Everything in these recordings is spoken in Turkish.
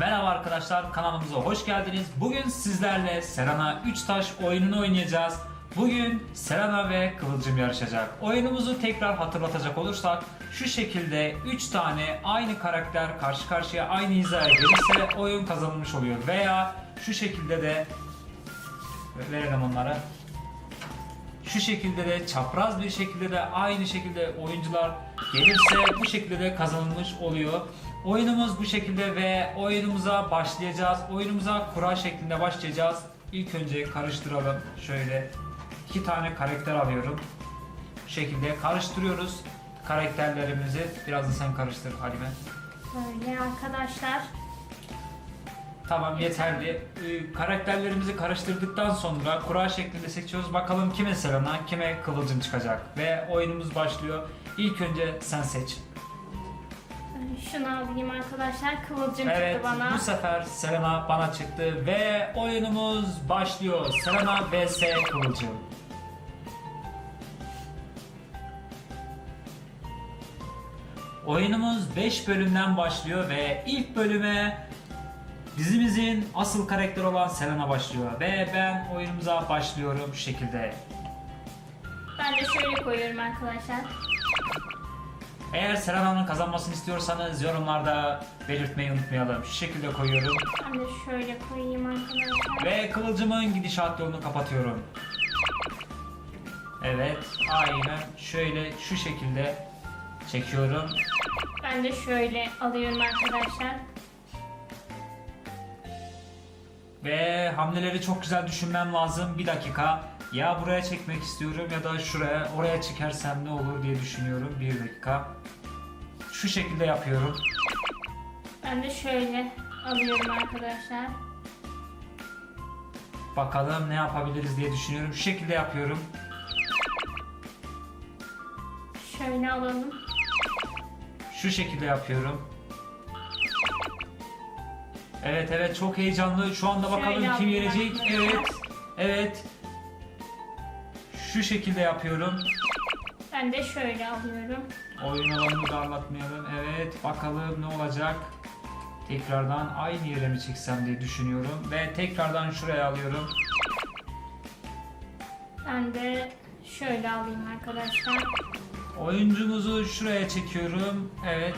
Merhaba arkadaşlar kanalımıza hoş geldiniz. Bugün sizlerle Serena 3 taş oyununu oynayacağız. Bugün Serena ve Kıvılcım yarışacak. Oyunumuzu tekrar hatırlatacak olursak şu şekilde 3 tane aynı karakter karşı karşıya aynı hizaya gelirse oyun kazanılmış oluyor. Veya şu şekilde de verelim onlara. Şu şekilde de çapraz bir şekilde de aynı şekilde oyuncular gelirse bu şekilde de kazanılmış oluyor. Oyunumuz bu şekilde ve oyunumuza başlayacağız. Oyunumuza kura şeklinde başlayacağız. İlk önce karıştıralım. Şöyle iki tane karakter alıyorum. Bu şekilde karıştırıyoruz karakterlerimizi. Biraz da sen karıştır Halime. Böyle arkadaşlar. Tamam yeterli. Ee, karakterlerimizi karıştırdıktan sonra kura şeklinde seçiyoruz. Bakalım kime Selena, kime Kıvılcım çıkacak. Ve oyunumuz başlıyor. İlk önce sen seç. Şunu alayım arkadaşlar. Kıvılcım Evet, çıktı bana. bu sefer Selena bana çıktı ve oyunumuz başlıyor. Selena vs Kıvılcım. Oyunumuz 5 bölümden başlıyor ve ilk bölüme dizimizin asıl karakteri olan Selena başlıyor. Ve ben oyunumuza başlıyorum şu şekilde. Ben de şöyle koyuyorum arkadaşlar. Eğer Selena'nın kazanmasını istiyorsanız yorumlarda belirtmeyi unutmayalım. Şu şekilde koyuyorum. Ben de şöyle koyayım arkadaşlar. Ve kıvılcımın gidişat yolunu kapatıyorum. Evet, aynen şöyle şu şekilde çekiyorum. Ben de şöyle alıyorum arkadaşlar. Ve hamleleri çok güzel düşünmem lazım. Bir dakika. Ya buraya çekmek istiyorum ya da şuraya, oraya çekersem ne olur diye düşünüyorum. Bir dakika. Şu şekilde yapıyorum. Ben de şöyle alıyorum arkadaşlar. Bakalım ne yapabiliriz diye düşünüyorum. Şu şekilde yapıyorum. Şöyle alalım. Şu şekilde yapıyorum. Evet evet çok heyecanlı. Şu anda bakalım Şöyle kim yenecek. Evet. Evet. Şu şekilde yapıyorum. Ben de şöyle alıyorum. Oyun alanını darlatmayalım. Evet bakalım ne olacak. Tekrardan aynı yere mi çeksem diye düşünüyorum. Ve tekrardan şuraya alıyorum. Ben de şöyle alayım arkadaşlar. Oyuncumuzu şuraya çekiyorum. Evet.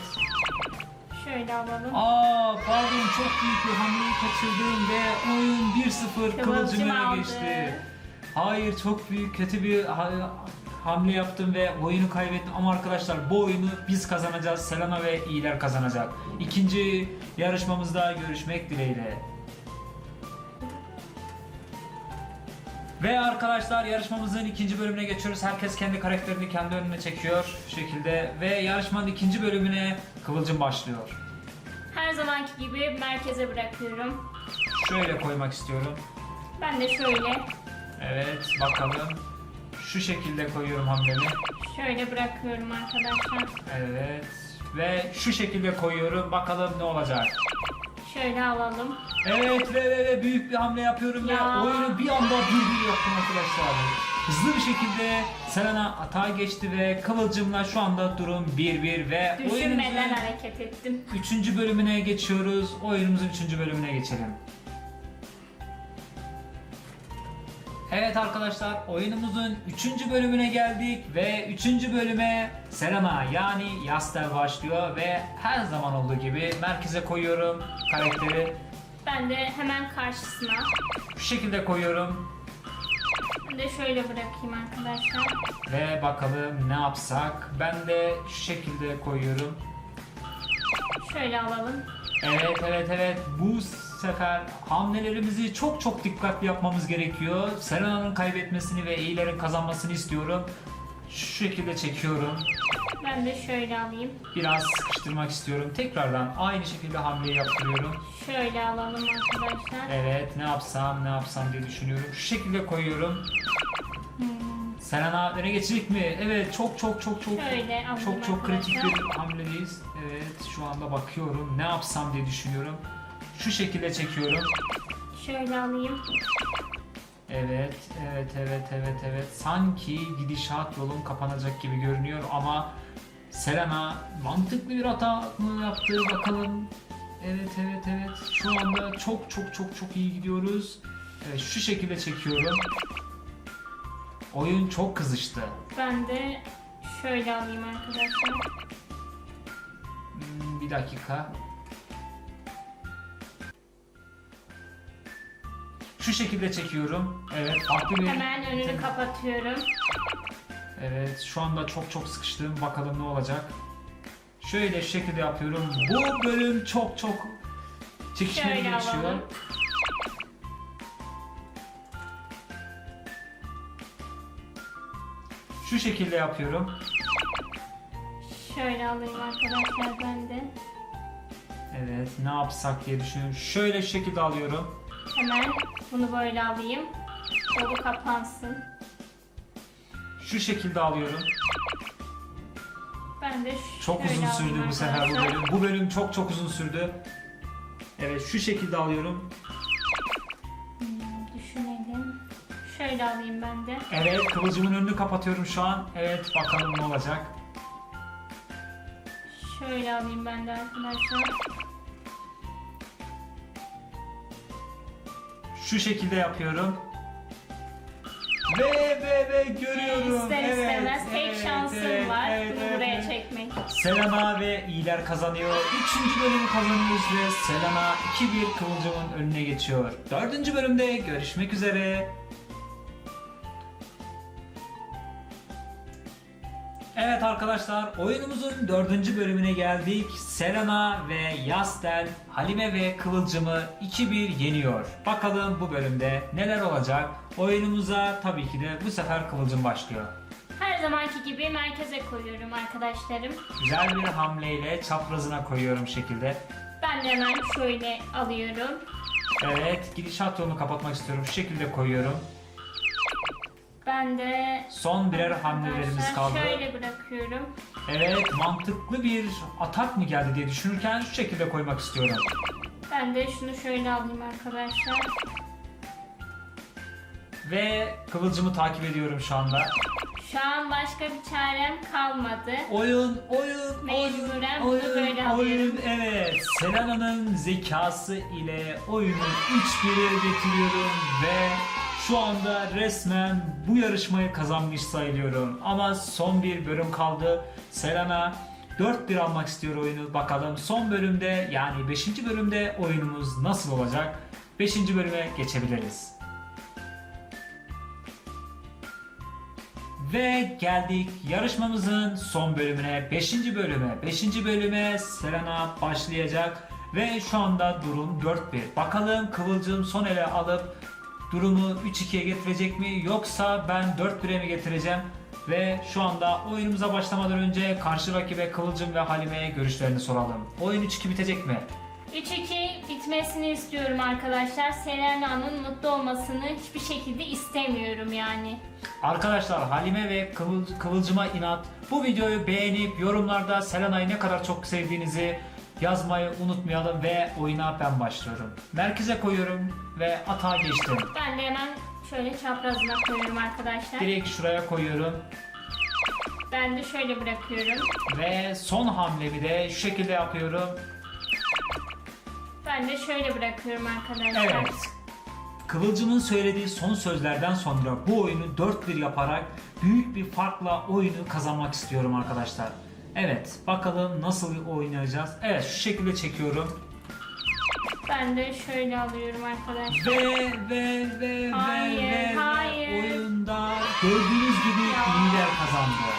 Şöyle alalım. Aa pardon çok büyük bir hamleyi kaçırdım ve oyun 1-0 Kıvılcım Kıvılcım'a aldı. geçti. Hayır çok büyük kötü bir ha- hamle yaptım ve oyunu kaybettim ama arkadaşlar bu oyunu biz kazanacağız. Selena ve iyiler kazanacak. İkinci yarışmamızda görüşmek dileğiyle. Ve arkadaşlar yarışmamızın ikinci bölümüne geçiyoruz. Herkes kendi karakterini kendi önüne çekiyor şu şekilde ve yarışmanın ikinci bölümüne Kıvılcım başlıyor. Her zamanki gibi merkeze bırakıyorum. Şöyle koymak istiyorum. Ben de şöyle Evet bakalım. Şu şekilde koyuyorum hamlemi. şöyle bırakıyorum arkadaşlar. Evet. Ve şu şekilde koyuyorum. Bakalım ne olacak. Şöyle alalım. Evet ve, ve, ve büyük bir hamle yapıyorum ve Ya. oyunu bir anda bir bir yaptım arkadaşlar. Hızlı bir şekilde Selena atağa geçti ve Kıvılcım'la şu anda durum 1-1 ve Düşünmeden oyunumuzun hareket ettim. 3. bölümüne geçiyoruz. Oyunumuzun 3. bölümüne geçelim. Evet arkadaşlar oyunumuzun 3. bölümüne geldik ve 3. bölüme Selena yani Yastel başlıyor ve her zaman olduğu gibi merkeze koyuyorum karakteri. Ben de hemen karşısına. Şu şekilde koyuyorum Ben de şöyle bırakayım arkadaşlar. ve bakalım ne yapsak. Ben de şu şekilde koyuyorum. Şöyle alalım. Evet evet evet bu sefer hamlelerimizi çok çok dikkatli yapmamız gerekiyor. Serena'nın kaybetmesini ve iyilerin kazanmasını istiyorum. Şu şekilde çekiyorum. Ben de şöyle alayım. Biraz sıkıştırmak istiyorum. Tekrardan aynı şekilde hamleyi yaptırıyorum. Şöyle alalım arkadaşlar. Evet ne yapsam ne yapsam diye düşünüyorum. Şu şekilde koyuyorum. Hmm, Serena öne geçecek mi? Evet çok çok çok çok Şöyle alayım çok çok kritik arkadaşlar. bir hamledeyiz. Evet şu anda bakıyorum. Ne yapsam diye düşünüyorum. Şu şekilde çekiyorum. Şöyle alayım. Evet, evet, evet, evet, evet. Sanki gidişat yolun kapanacak gibi görünüyor ama Selena mantıklı bir hata mı yaptı bakalım. evet, evet, evet. Şu anda çok çok çok çok iyi gidiyoruz. Evet, şu şekilde çekiyorum. Oyun çok kızıştı. Ben de şöyle alayım arkadaşlar. Hmm, bir dakika. Şu şekilde çekiyorum. Evet, farklı bir... Hemen önünü kapatıyorum. Evet, şu anda çok çok sıkıştım. Bakalım ne olacak. Şöyle şu şekilde yapıyorum. Bu bölüm çok çok çekişmeli Şöyle geçiyor. alalım. Şu şekilde yapıyorum. Şöyle alayım arkadaşlar ben de. Evet, ne yapsak diye düşünüyorum. Şöyle şu şekilde alıyorum. Hemen bunu böyle alayım. Yolu kapansın. Şu şekilde alıyorum. Ben de Çok şöyle uzun sürdü bu sefer bu bölüm. Bu bölüm çok çok uzun sürdü. Evet, şu şekilde alıyorum. Hmm, düşünelim. Şöyle alayım ben de. Evet, kıvılcımın önünü kapatıyorum şu an. Evet, bakalım ne olacak. Şöyle alayım ben de arkadaşlar. Şu şekilde yapıyorum. Ve ve ve görüyorum. İster evet, istemez tek evet, şansım evet, var. evet, bunu evet, buraya evet. çekmek. Selena ve iyiler kazanıyor. Üçüncü bölümü kazanıyoruz ve Selena 2-1 Kıvılcım'ın önüne geçiyor. Dördüncü bölümde görüşmek üzere. Evet arkadaşlar oyunumuzun dördüncü bölümüne geldik. Selena ve Yastel Halime ve Kıvılcım'ı 2-1 yeniyor. Bakalım bu bölümde neler olacak? Oyunumuza tabii ki de bu sefer Kıvılcım başlıyor. Her zamanki gibi merkeze koyuyorum arkadaşlarım. Güzel bir hamleyle çaprazına koyuyorum şekilde. Ben de hemen şöyle alıyorum. Evet, gidişat yolunu kapatmak istiyorum. Şu şekilde koyuyorum. Ben de Son birer hamlelerimiz kaldı. şöyle bırakıyorum. Evet, mantıklı bir atak mı geldi diye düşünürken şu şekilde koymak istiyorum. Ben de şunu şöyle alayım arkadaşlar. Ve kıvılcımı takip ediyorum şu anda. Şu an başka bir çarem kalmadı. Oyun, oyun, Mecburen bunu oyun, böyle oyun, alıyorum. evet. Selena'nın zekası ile oyunu 3-1'e getiriyorum ve şu anda resmen bu yarışmayı kazanmış sayılıyorum. Ama son bir bölüm kaldı. Selena 4-1 almak istiyor oyunu. Bakalım son bölümde yani 5. bölümde oyunumuz nasıl olacak? 5. bölüme geçebiliriz. Ve geldik yarışmamızın son bölümüne, 5. bölüme. 5. bölüme Selena başlayacak ve şu anda durum 4-1. Bakalım Kıvılcım son ele alıp durumu 3-2'ye getirecek mi yoksa ben 4-1'e mi getireceğim? Ve şu anda oyunumuza başlamadan önce karşı rakibe Kıvılcım ve Halime'ye görüşlerini soralım. Oyun 3-2 bitecek mi? 3-2 bitmesini istiyorum arkadaşlar. Selena'nın mutlu olmasını hiçbir şekilde istemiyorum yani. Arkadaşlar Halime ve Kıvıl- Kıvılcım'a inat. Bu videoyu beğenip yorumlarda Selena'yı ne kadar çok sevdiğinizi yazmayı unutmayalım ve oyuna ben başlıyorum. Merkeze koyuyorum ve atağa geçtim. Ben de hemen şöyle çaprazına koyuyorum arkadaşlar. Direkt şuraya koyuyorum Ben de şöyle bırakıyorum. ve son hamlemi de şu şekilde yapıyorum. Ben de şöyle bırakıyorum arkadaşlar. Evet. Kıvılcım'ın söylediği son sözlerden sonra bu oyunu 4-1 yaparak büyük bir farkla oyunu kazanmak istiyorum arkadaşlar. Evet, bakalım nasıl oynayacağız. Evet, şu şekilde çekiyorum. Ben de şöyle alıyorum arkadaşlar. Ve ve ve Hayır, ve ve, hayır. oyunda gördüğünüz gibi Ya. iyiler kazandı.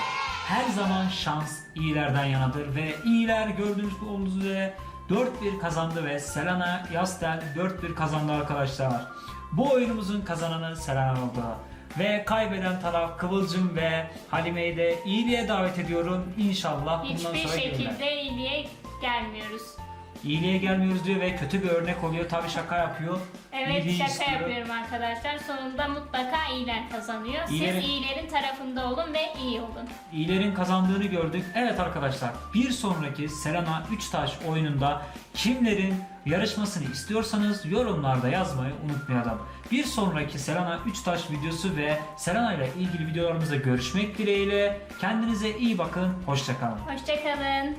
Her zaman şans iyilerden yanadır ve iyiler gördüğünüz olduğunuz üzere 4-1 kazandı ve Selena Yastel 4-1 kazandı arkadaşlar. Bu oyunumuzun kazananı Selena oldu. Ve kaybeden taraf Kıvılcım ve Halime'yi de iyiliğe davet ediyorum. İnşallah bundan Hiçbir sonra şekilde iyiliğe gelmiyoruz. İyiliğe gelmiyoruz diyor ve kötü bir örnek oluyor. Tabi şaka yapıyor. Evet İyiliği şaka istiyor. yapıyorum arkadaşlar. Sonunda mutlaka iyiler kazanıyor. İyilerin- Siz iyilerin tarafında olun ve iyi olun. İyilerin kazandığını gördük. Evet arkadaşlar bir sonraki Selena 3 taş oyununda kimlerin yarışmasını istiyorsanız yorumlarda yazmayı unutmayalım. Bir sonraki Selena 3 taş videosu ve Selena ile ilgili videolarımızda görüşmek dileğiyle. Kendinize iyi bakın. Hoşçakalın. Hoşçakalın.